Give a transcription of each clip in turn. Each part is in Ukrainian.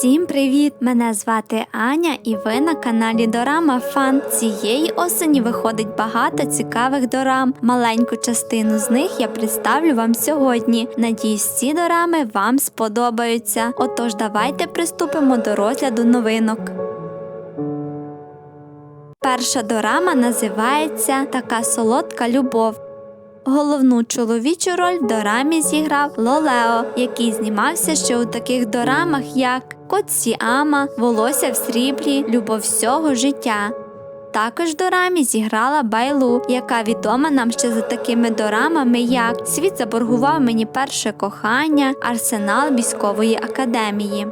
Всім привіт! Мене звати Аня, і ви на каналі Дорама Фан. Цієї осені виходить багато цікавих дорам. Маленьку частину з них я представлю вам сьогодні. Надіюсь, ці дорами вам сподобаються. Отож, давайте приступимо до розгляду новинок. Перша дорама називається Така солодка любов. Головну чоловічу роль в дорамі зіграв Лолео, який знімався ще у таких дорамах, як Кот Сіама, Волосся в сріблі, Любов всього життя. Також дорамі зіграла Байлу, яка відома нам ще за такими дорамами, як Світ заборгував мені перше кохання, Арсенал військової академії.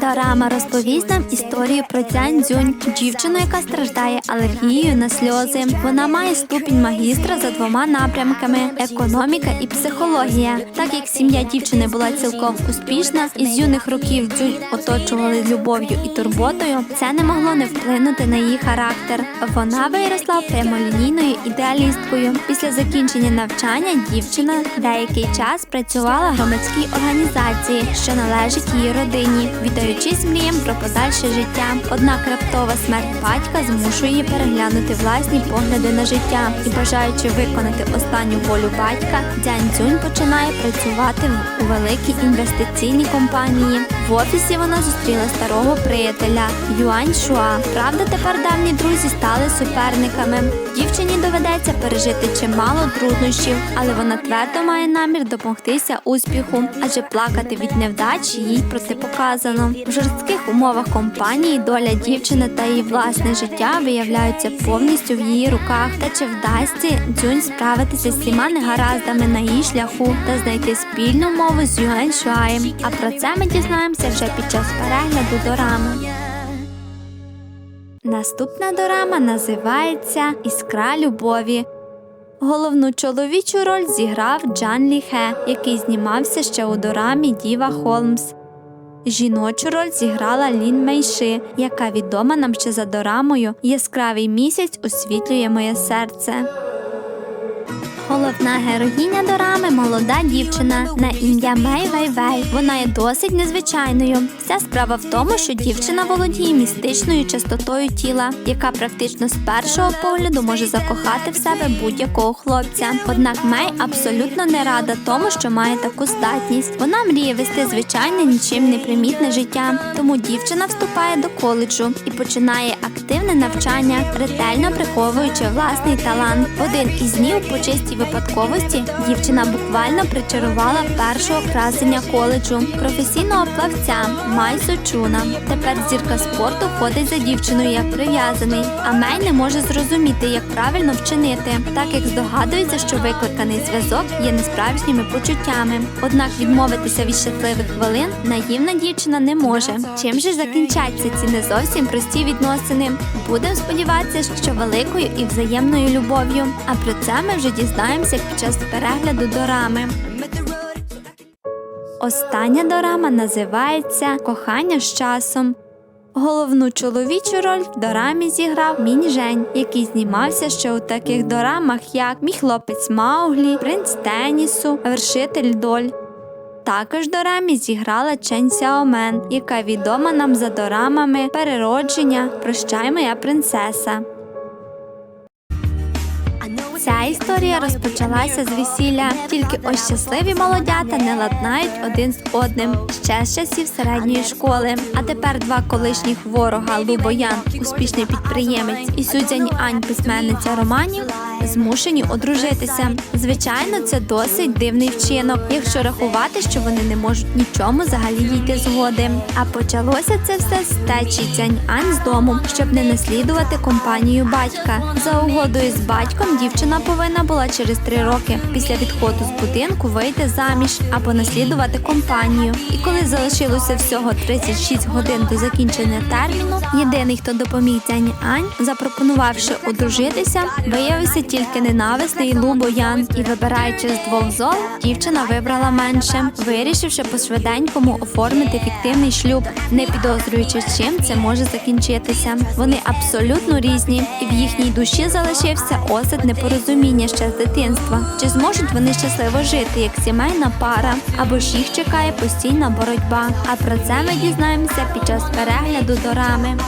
Дорама розповість нам історію про Цянь Дзюнь, дівчину, яка страждає алергією на сльози. Вона має ступінь магістра за двома напрямками економіка і психологія. Так як сім'я дівчини була цілком успішна, і з юних років дзюнь оточували любов'ю і турботою, це не могло не вплинути на її характер. Вона виросла прямолінійною ідеалісткою. Після закінчення навчання дівчина деякий час працювала в громадській організації, що належить її родині, віддаючись мріям про подальше життя. Однак раптова смерть батька змушує її переглянути власні погляди на життя і, бажаючи виконати останню волю батька, Дзянь Цюнь починає працювати у великій інвестиційній компанії. В офісі вона зустріла старого приятеля Юань Шуа. Правда, тепер давні друзі стали суперниками. Дівчині доведеться пережити чимало труднощів, але вона твердо має намір допомогтися успіху, адже плакати від невдач їй протипоказано. В жорстких умовах компанії доля дівчини та її власне життя виявляються повністю в її руках. Та чи вдасться дзюнь справитися з всіма негараздами на її шляху та знайти спільну мову з Юань Шуаєм? А про це ми дізнаємося вже під час перегляду дорами. Наступна дорама називається Іскра любові. Головну чоловічу роль зіграв Джан Ліхе, який знімався ще у дорамі Діва Холмс. Жіночу роль зіграла Лін Мейши, яка відома нам ще за дорамою Яскравий місяць освітлює моє серце. Головна героїня дорами молода дівчина на ім'я Мей Вей Вей. Вона є досить незвичайною. Вся справа в тому, що дівчина володіє містичною чистотою тіла, яка практично з першого погляду може закохати в себе будь-якого хлопця. Однак Мей абсолютно не рада тому, що має таку здатність. Вона мріє вести звичайне, нічим не примітне життя. Тому дівчина вступає до коледжу і починає активне навчання, ретельно приховуючи власний талант. Один із днів по чистій випадковості дівчина буквально причарувала першого красення коледжу професійного плавця Майсу Чуна. Тепер зірка спорту ходить за дівчиною як прив'язаний, а Мей не може зрозуміти, як правильно вчинити, так як здогадується, що викликаний зв'язок є несправжніми почуттями. Однак відмовитися від щасливих хвилин наївна дівчина не може. Чим же закінчаться ці не зовсім прості відносини? Будемо сподіватися, що великою і взаємною любов'ю. А про це ми вже дізнаємося під час перегляду дорами. Остання дорама називається Кохання з часом. Головну чоловічу роль в дорамі зіграв Мінь Жень, який знімався ще у таких дорамах, як Мій хлопець Мауглі, Принц Тенісу, Вершитель доль. Також дорамі зіграла Чен Сяомен, яка відома нам за дорамами Переродження, Прощай моя принцеса. Ця історія розпочалася з весілля, тільки ось щасливі молодята не ладнають один з одним ще з часів середньої школи. А тепер два колишніх ворога Лу Боян, успішний підприємець, і Сюдзянь Ань, письменниця романів, змушені одружитися. Звичайно, це досить дивний вчинок, якщо рахувати, що вони не можуть нічому взагалі дійти згоди. А почалося це все з течі Цянь Ань з дому, щоб не наслідувати компанію батька. За угодою з батьком дівчина повинна була через три роки після відходу з будинку вийти заміж або наслідувати компанію. І коли залишилося всього 36 годин до закінчення терміну, єдиний, хто допоміг Цянь Ань, запропонувавши одружитися, виявився тільки ненависний Лу Боян. І вибираючи з двох зол, дівчина вибрала менше, вирішивши по швиденькому оформити фіктивний шлюб, не підозрюючи, чим це може закінчитися. Вони абсолютно різні, і в їхній душі залишився осад непорозуміння. Порозуміння ще з дитинства? Чи зможуть вони щасливо жити як сімейна пара? Або ж їх чекає постійна боротьба? А про це ми дізнаємося під час перегляду дорами.